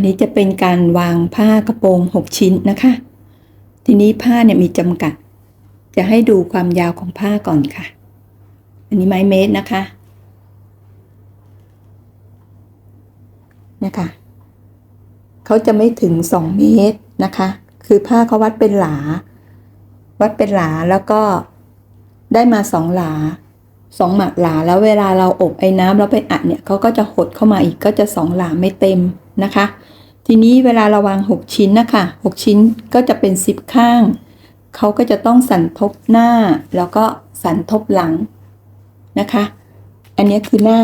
นนี้จะเป็นการวางผ้ากระโปรง 6 ชิ้นนะคะ ทีนี้ผ้าเนี่ยมีจำกัด จะให้ดูความยาวของผ้าก่อนค่ะ อันนี้ไม้เมตรนะคะเนี่ยค่ะเขาจะไม่ถึง 2 เมตรนะคะ คือผ้าเขาวัดเป็นหลา วัดเป็นหลาแล้วก็ได้มาสองหลาสองหมักหลาแล้วเวลาเราอบไอ้น้ำแล้วไปอัดเนี่ยเขาก็จะหดเข้ามาอีกก็จะสองหลาไม่เต็มนะคะ ทีนี้เวลาเราวาง 6 ชิ้นนะคะ6ชิ้นก็จะเป็น 10 ข้าง เขาก็จะต้องสันทบหน้า แล้วก็สันทบหลังนะคะ อันนี้คือหน้า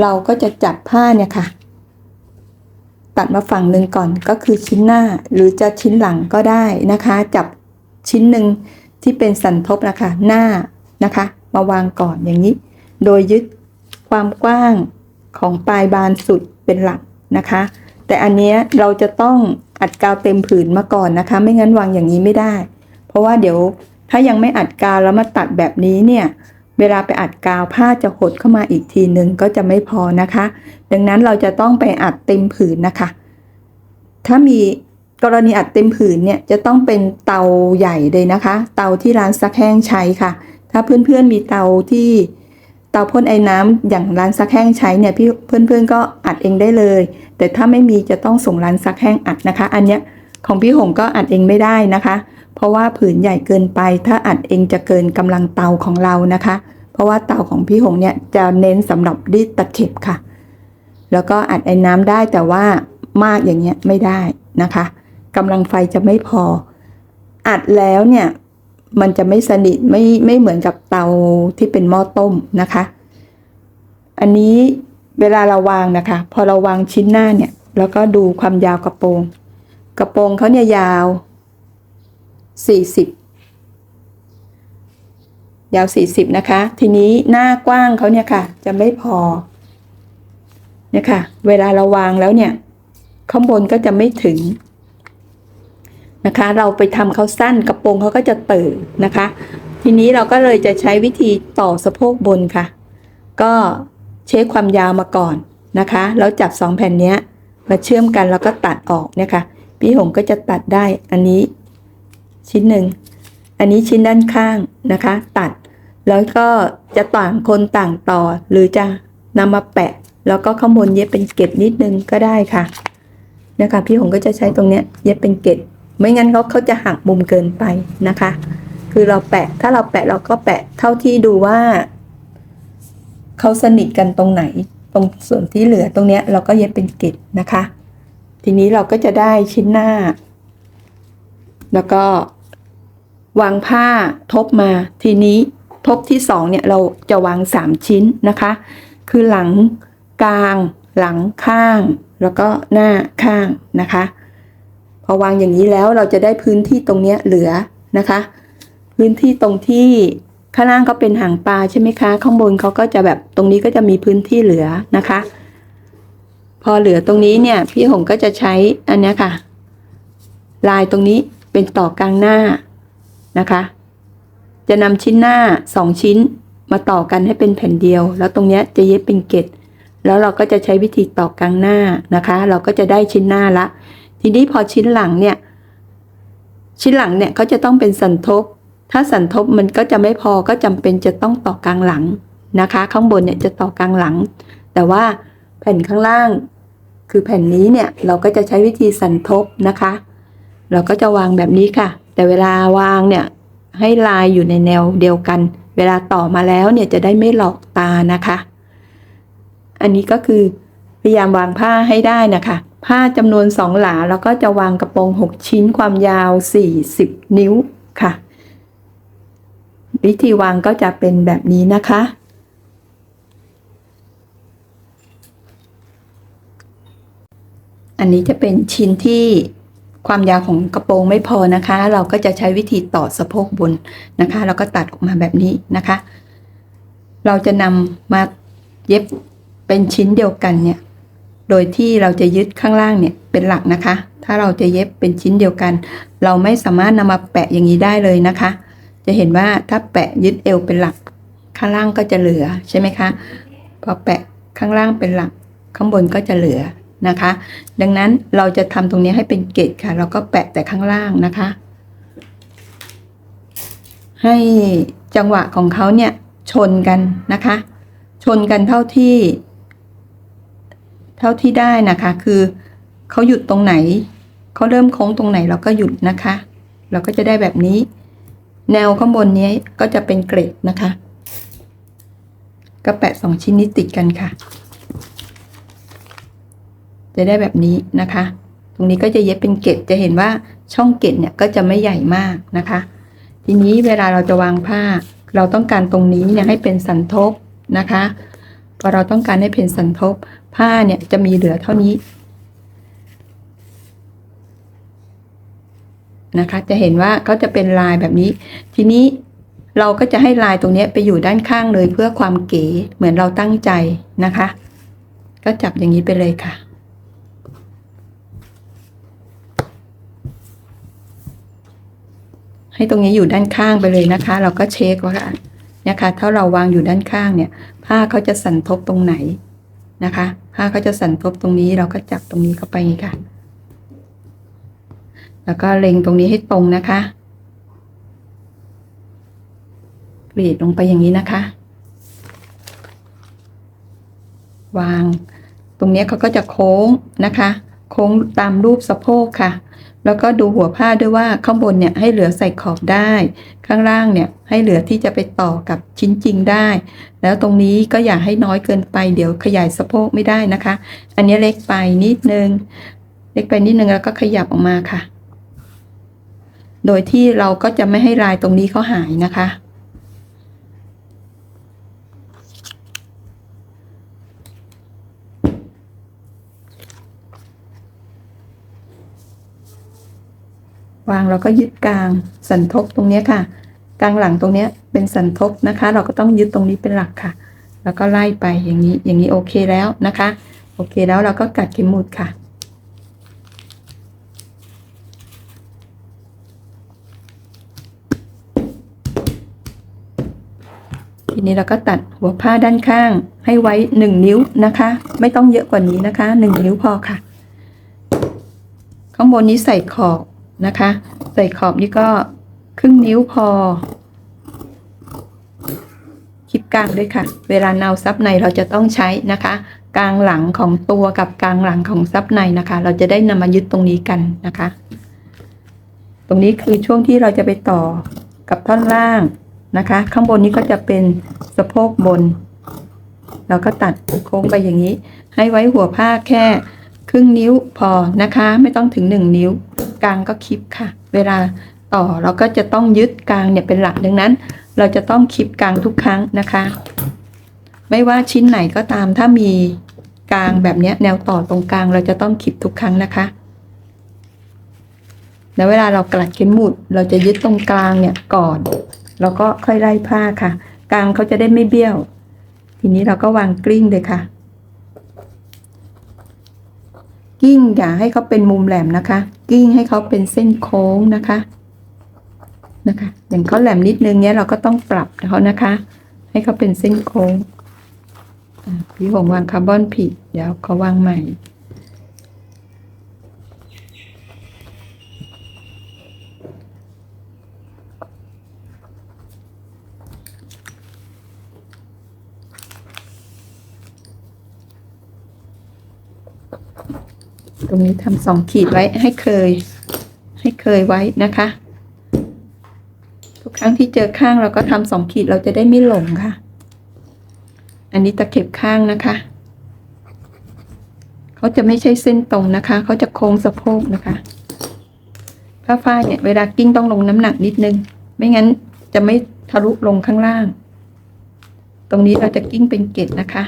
เราก็จะจับผ้าเนี่ยค่ะ ตัดมาฝั่งหนึ่งก่อนก็คือชิ้นหน้าหรือจะชิ้นหลังก็ได้นะคะ จับชิ้นหนึ่งที่เป็นสันทบนะคะ หน้านะคะ มาวางก่อนอย่างนี้ โดยยึดความกว้างของปลายบานสุดเป็นหลักนะคะ แต่อันเนี้ยเราจะต้องอัดกาวเต็มผืนมาก่อนนะคะ ไม่งั้นวางอย่างนี้ไม่ได้ เพราะว่าเดี๋ยวถ้ายังไม่อัดกาวแล้วมาตัดแบบนี้เนี่ยเวลาไปอัดกาวผ้าจะหดเข้ามาอีกทีหนึ่งก็จะไม่พอนะคะ ดังนั้นเราจะต้องไปอัดเต็มผืนนะคะ ถ้ามีกรณีอัดเต็มผืนเนี่ยจะต้องเป็นเตาใหญ่เลยนะคะ เตาที่ร้านซักแห้งใช้ค่ะ ถ้าเพื่อนๆมีเตาที่เตาพ่นไอ้น้ำอย่างร้านซักแห้งใช้เนี่ยพี่เพื่อนๆก็อัดเองได้เลยแต่ถ้าไม่มีจะต้องส่งร้านซักแห้งอัดนะคะ อันเนี้ยของพี่หงก็อัดเองไม่ได้นะคะ เพราะว่าผืนใหญ่เกินไป ถ้าอัดเองจะเกินกำลังเตาของเรานะคะ เพราะว่าเตาของพี่หงเนี่ยจะเน้นสำหรับรีดตะเข็บค่ะ แล้วก็อัดไอ้น้ำได้แต่ว่ามากอย่างเงี้ยไม่ได้นะคะกำลังไฟจะไม่พอ อัดแล้วเนี่ยมันจะไม่สนิทไม่ไม่เหมือนกับเตาที่เป็นหม้อต้มนะคะ อันนี้ เวลาเราวางนะคะ พอเราวางชิ้นหน้าเนี่ยแล้วก็ดูความยาวกระโปรง กระโปรงเขาเนี่ยยาว 40 ยาว 40 นะคะ ทีนี้หน้ากว้างเขาเนี่ยค่ะ จะไม่พอเนี่ยค่ะ เวลาเราวางแล้วเนี่ย ข้างบนก็จะไม่ถึงนะคะ เราไปทำเขาสั้นกระโปรงเขาก็จะเติ่นะคะ ทีนี้เราก็เลยจะใช้วิธีต่อสะโพกบนค่ะ ก็ เช็คความยาวมาก่อนนะคะ แล้วจับสองแผ่นนี้มาเชื่อมกันแล้วก็ตัดออกนะคะ พี่หงก็จะตัดได้อันนี้ชิ้นหนึ่ง อันนี้ชิ้นด้านข้างนะคะ ตัด แล้วก็จะต่างคนต่างต่อ หรือจะนำมาแปะ แล้วก็ข้างบนเย็บเป็นเกล็ดนิดนึงก็ได้ค่ะนะคะ พี่หงก็จะใช้ตรงเนี้ยเย็บเป็นเกล็ด ไม่งั้นเขาเขาจะหักมุมเกินไปนะคะ คือเราแปะ ถ้าเราแปะเราก็แปะเท่าที่ดูว่า เขาสนิทกันตรงไหน ตรงส่วนที่เหลือตรงเนี้ยเราก็เย็บเป็นเกริดนะคะ ทีนี้เราก็จะได้ชิ้นหน้า แล้วก็วางผ้าทบมาทีนี้ทบที่สองเนี่ยเราจะวางสามชิ้นนะคะ คือหลังกลาง หลังข้าง แล้วก็หน้าข้างนะคะ พอวางอย่างนี้แล้วเราจะได้พื้นที่ตรงเนี้ยเหลือนะคะ พื้นที่ตรงที่ ข้างล่างก็เป็นหางปลาใช่ไหมคะ ข้างบนเขาก็จะแบบตรงนี้ก็จะมีพื้นที่เหลือนะคะ พอเหลือตรงนี้เนี่ย พี่หงก็จะใช้อันนี้ค่ะ ลายตรงนี้เป็นต่อกลางหน้านะคะ จะนำชิ้นหน้าสองชิ้นมาต่อกันให้เป็นแผ่นเดียว แล้วตรงนี้จะเย็บเป็นเกล็ดแล้วเราก็จะใช้วิธีต่อกลางหน้านะคะ เราก็จะได้ชิ้นหน้าละ ทีนี้พอชิ้นหลังเนี่ย ชิ้นหลังเนี่ยก็จะต้องเป็นสันทบ ถ้าสันทบมันก็จะไม่พอก็จำเป็นจะต้องต่อกลางหลังนะคะ ข้างบนเนี่ยจะต่อกลางหลัง แต่ว่าแผ่นข้างล่าง คือแผ่นนี้เนี่ยเราก็จะใช้วิธีสันทบนะคะ เราก็จะวางแบบนี้ค่ะ แต่เวลาวางเนี่ยให้ลายอยู่ในแนวเดียวกัน เวลาต่อมาแล้วเนี่ยจะได้ไม่หลอกตานะคะ อันนี้ก็คือพยายามวางผ้าให้ได้นะคะ ผ้าจำนวนสองหลาแล้วก็จะวางกระโปรง 6 ชิ้นความยาว 40 นิ้วค่ะ วิธีวางก็จะเป็นแบบนี้นะคะ อันนี้จะเป็นชิ้นที่ความยาวของกระโปรงไม่พอนะคะ เราก็จะใช้วิธีต่อสะโพกบนนะคะ แล้วก็ตัดออกมาแบบนี้นะคะ เราจะนำมาเย็บเป็นชิ้นเดียวกันเนี่ย โดยที่เราจะยึดข้างล่างเนี่ยเป็นหลักนะคะ ถ้าเราจะเย็บเป็นชิ้นเดียวกัน เราไม่สามารถนำมาแปะอย่างนี้ได้เลยนะคะ จะเห็นว่าถ้าแปะยึดเอวเป็นหลัก ข้างล่างก็จะเหลือใช่ไหมคะพอแปะข้างล่างเป็นหลัก ข้างบนก็จะเหลือนะคะ ดังนั้นเราจะทำตรงนี้ให้เป็นเกตค่ะ เราก็แปะแต่ข้างล่างนะคะ ให้จังหวะของเขาเนี่ยชนกันนะคะ ชนกันเท่าที่ เท่าที่ได้นะคะ คือเขาหยุดตรงไหนเขาเริ่มโค้งตรงไหนเราก็หยุดนะคะ เราก็จะได้แบบนี้ แนวข้างบนนี้ก็จะเป็นเกรดนะคะ ก็แปะสองชิ้นนี้ติดกันค่ะ จะได้แบบนี้นะคะ ตรงนี้ก็จะเย็บเป็นเกล็ดจะเห็นว่าช่องเกล็ดเนี่ยก็จะไม่ใหญ่มากนะคะ ทีนี้เวลาเราจะวางผ้า เราต้องการตรงนี้เนี่ยให้เป็นสันทบนะคะพอเราต้องการให้เป็นสันทบผ้าเนี่ยจะมีเหลือเท่านี้ นะคะ จะเห็นว่าเขาจะเป็นลายแบบนี้ ทีนี้เราก็จะให้ลายตรงนี้ไปอยู่ด้านข้างเลยเพื่อความเก๋เหมือนเราตั้งใจนะคะ ก็จับอย่างนี้ไปเลยค่ะ ให้ตรงนี้อยู่ด้านข้างไปเลยนะคะ เราก็เช็คว่านะคะถ้าเราวางอยู่ด้านข้างเนี่ย ผ้าเขาจะสั่นทบตรงไหนนะคะ ผ้าเขาจะสั่นทบตรงนี้เราก็จับตรงนี้เข้าไปอย่างนี้ค่ะ แล้วก็เล็งตรงนี้ให้ตรงนะคะกรีดลงไปอย่างนี้นะคะ วาง ตรงนี้เขาก็จะโค้งนะคะ โค้งตามรูปสะโพกค่ะ แล้วก็ดูหัวผ้าด้วยว่าข้างบนเนี่ยให้เหลือใส่ขอบได้ ข้างล่างเนี่ยให้เหลือที่จะไปต่อกับชิ้นจริงได้ แล้วตรงนี้ก็อย่าให้น้อยเกินไป เดี๋ยวขยายสะโพกไม่ได้นะคะ อันนี้เล็กไปนิดนึง เล็กไปนิดนึงแล้วก็ขยับออกมาค่ะ โดยที่เราก็จะไม่ให้ลายตรงนี้เขาหายนะคะ วางเราก็ยึดกลางสันทบตรงนี้ค่ะ กลางหลังตรงนี้เป็นสันทบนะคะ เราก็ต้องยึดตรงนี้เป็นหลักค่ะ แล้วก็ไล่ไปอย่างนี้อย่างนี้โอเคแล้วนะคะ โอเคแล้วเราก็กัดเข็มหมุดค่ะ นี้เราก็ตัดหัวผ้าด้านข้างให้ไว้หนึ่งนิ้วนะคะ ไม่ต้องเยอะกว่านี้นะคะหนึ่งนิ้วพอค่ะ ข้างบนนี้ใส่ขอบนะคะ ใส่ขอบนี่ก็ครึ่งนิ้วพอคลิปกลางด้วยค่ะ เวลาเนาซับในเราจะต้องใช้นะคะ กลางหลังของตัวกับกลางหลังของซับในนะคะ เราจะได้นำมายึดตรงนี้กันนะคะ ตรงนี้คือช่วงที่เราจะไปต่อกับท่อนล่าง นะคะ ข้างบนนี้ก็จะเป็นสะโพกบน เราก็ตัดโค้งไปอย่างนี้ ให้ไว้หัวผ้าแค่ครึ่งนิ้วพอนะคะ ไม่ต้องถึงหนึ่งนิ้ว กลางก็คลิปค่ะ เวลาต่อเราก็จะต้องยึดกลางเนี่ยเป็นหลักดังนั้น เราจะต้องคลิปกลางทุกครั้งนะคะ ไม่ว่าชิ้นไหนก็ตาม ถ้ามีกลางแบบนี้แนวต่อตรงกลางเราจะต้องคลิปทุกครั้งนะคะแล้วเวลาเรากลัดเข็มหมุดเราจะยึดตรงกลางเนี่ยก่อน แล้วก็ค่อยไล่ผ้าค่ะ กลางเขาจะได้ไม่เบี้ยว ทีนี้เราก็วางกลิ้งเลยค่ะ กิ้งอย่าให้เขาเป็นมุมแหลมนะคะ กิ้งให้เขาเป็นเส้นโค้งนะคะ นะคะ อย่างเขาแหลมนิดนึงเนี้ยเราก็ต้องปรับเขานะคะ ให้เขาเป็นเส้นโค้งอะพี่หงวางคาร์บอนผิด เดี๋ยวเขาวางใหม่ รงนี้ทำสองขีดไว้ให้เคย ให้เคยไว้นะคะ ทุกครั้งที่เจอข้างเราก็ทำสองขีดเราจะได้ไม่หลงค่ะ อันนี้ตะเข็บข้างนะคะเขาจะไม่ใช่เส้นตรงนะคะ เขาจะโค้งสะโพกนะคะผ้าฝ้ายเนี่ยเวลากิ้งต้องลงน้ำหนักนิดนึง ไม่งั้นจะไม่ทะลุลงข้างล่าง ตรงนี้เราจะกิ้งเป็นเกล็ดนะคะ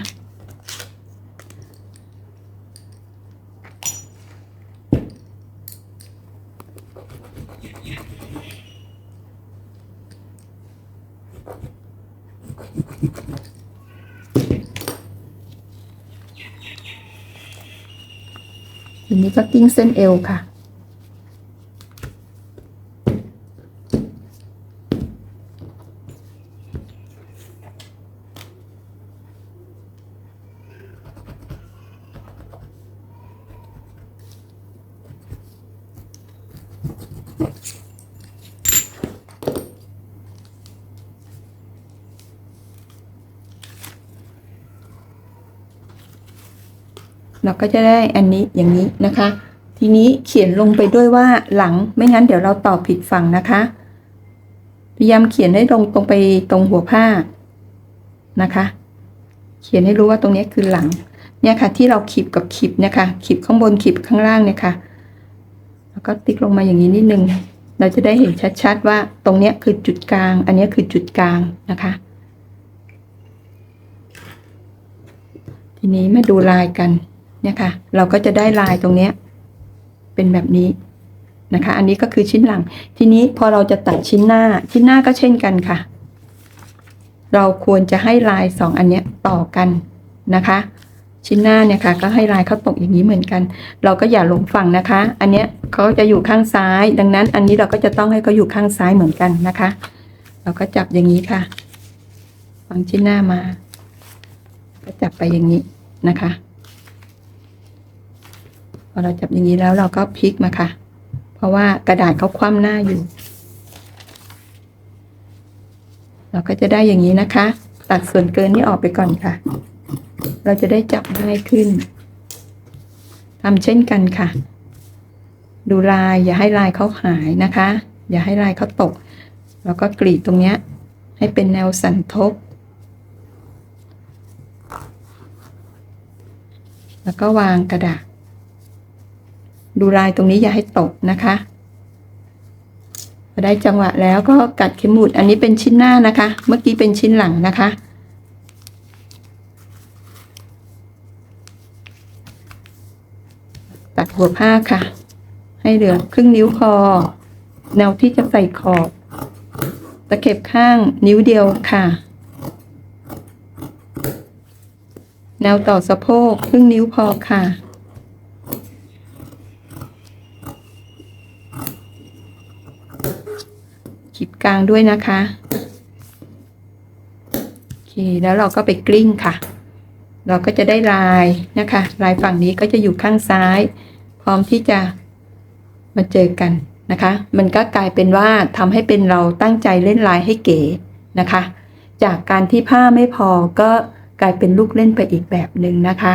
ทีนี้ก็กิ้งเส้นเอวค่ะ เราก็จะได้อันนี้อย่างนี้นะคะ ทีนี้เขียนลงไปด้วยว่าหลังไม่งั้นเดี๋ยวเราตอบผิดฝั่งนะคะ พยายามเขียนให้ลงตรงไปตรงหัวผ้านะคะ เขียนให้รู้ว่าตรงนี้คือหลัง เนี่ยค่ะ ที่เราขีบกับขีบเนี่ยค่ะขีบข้างบนขีบข้างล่างเนี่ยค่ะ แล้วก็ติ๊กลงมาอย่างนี้นิดนึง เราจะได้เห็นชัดๆว่าตรงเนี้ยคือจุดกลาง อันนี้คือจุดกลางนะคะทีนี้มาดูลายกัน เนี่ยค่ะ เราก็จะได้ลายตรงเนี้ยเป็นแบบนี้นะคะ อันนี้ก็คือชิ้นหลัง ทีนี้พอเราจะตัดชิ้นหน้า ชิ้นหน้าก็เช่นกันค่ะ เราควรจะให้ลายสองอันเนี้ยต่อกันนะคะ ชิ้นหน้าเนี่ยค่ะ ก็ให้ลายเขาตกอย่างนี้เหมือนกัน เราก็อย่าหลงฝั่งนะคะ อันเนี้ยเขาจะอยู่ข้างซ้าย ดังนั้น อันนี้เราก็จะต้องให้เขาอยู่ข้างซ้ายเหมือนกันนะคะ เราก็จับอย่างนี้ค่ะวางชิ้นหน้ามา ก็จับไปอย่างนี้นะคะ อเราจับอย่างนี้แล้วเราก็พลิกมาค่ะ เพราะว่ากระดาษเขาคว่ำหน้าอยู่ เราก็จะได้อย่างนี้นะคะ ตัดส่วนเกินนี้ออกไปก่อนค่ะ เราจะได้จับง่ายขึ้นทำเช่นกันค่ะ ดูลายอย่าให้ลายเขาหายนะคะ อย่าให้ลายเขาตก แล้วก็กรีดตรงเนี้ย ให้เป็นแนวสันทบแล้วก็วางกระดาษ ดูลายตรงนี้อย่าให้ตกนะคะพอได้จังหวะแล้วก็กัดเข็มหมุดอันนี้เป็นชิ้นหน้านะคะ เมื่อกี้เป็นชิ้นหลังนะคะ ตัดหัวผ้าค่ะ ให้เหลือครึ่งนิ้วพอแนวที่จะใส่ขอบตะเข็บข้างนิ้วเดียวค่ะ แนวต่อสะโพกครึ่งนิ้วพอค่ะ ขีดกลางด้วยนะคะ โอเค แล้วเราก็ไปกลิ้งค่ะ เราก็จะได้ลายนะคะ ลายฝั่งนี้ก็จะอยู่ข้างซ้าย พร้อมที่จะมาเจอกันนะคะ มันก็กลายเป็นว่าทำให้เป็นเราตั้งใจเล่นลายให้เก๋นะคะ จากการที่ผ้าไม่พอก็กลายเป็นลูกเล่นไปอีกแบบหนึ่งนะคะ